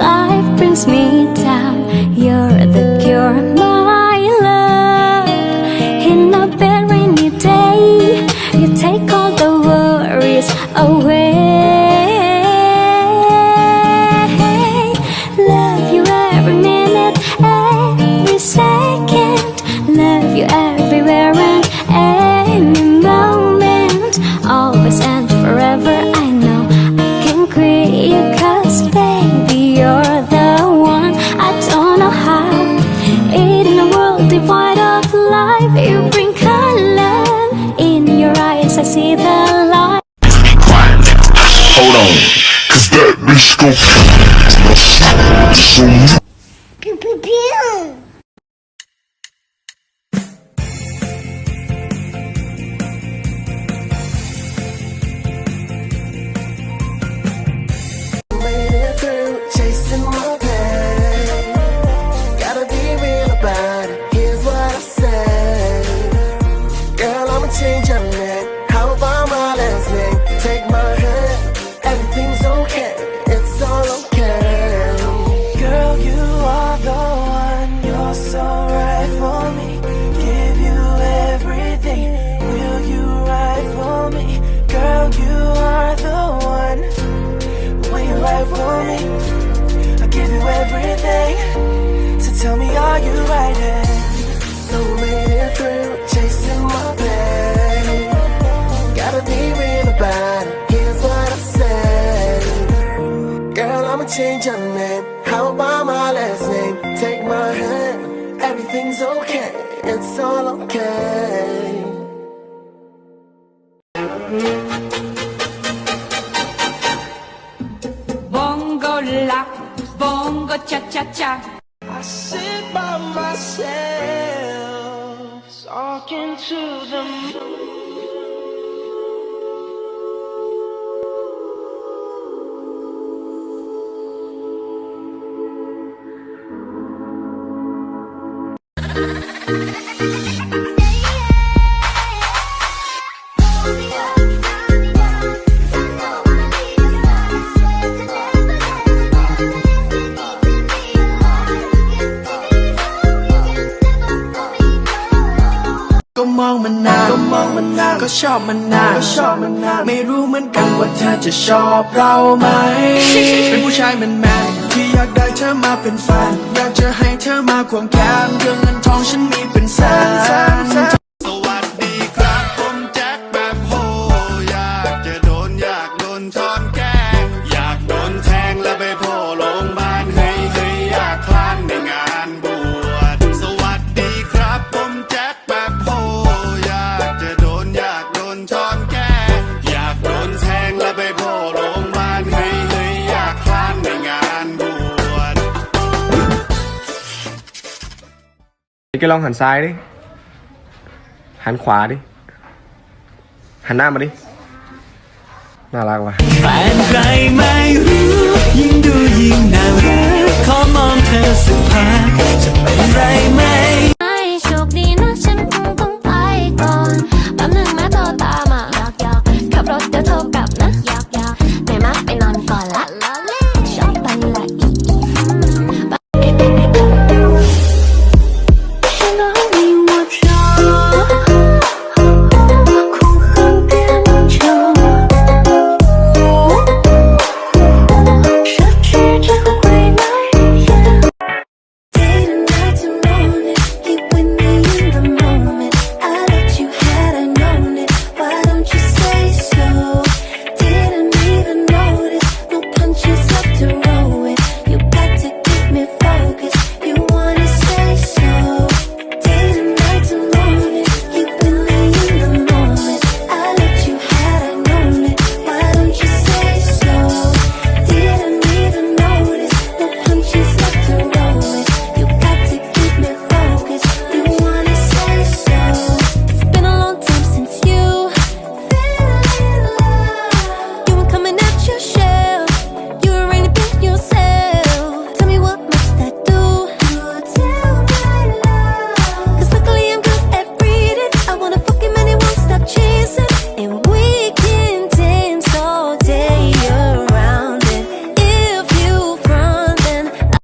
life brings me down, you're so you Girl, I'ma change your name. How about my last name? Take my hand. Everything's okay. It's all okay. Bongo la, bongo cha cha cha. I sit by myself, talking to the moon. มองมันนานก็มองมันนานก็ชอบมันนานก็ชอบมันนานไม่รู้เหมือนกันว่าเธอจะชอบเราไหม เป็นผู้ชายแมนแมนๆที่อยากได้เธอมาเป็นแฟน อยากจะให้เธอมาควงแขนเรื่องเงินทองฉันมีเป็นแสน แกลองหันซ้ายดิ หันขวาดิ หันหน้ามาดิ น่ารักว่ะ แฟนใครไม่รู้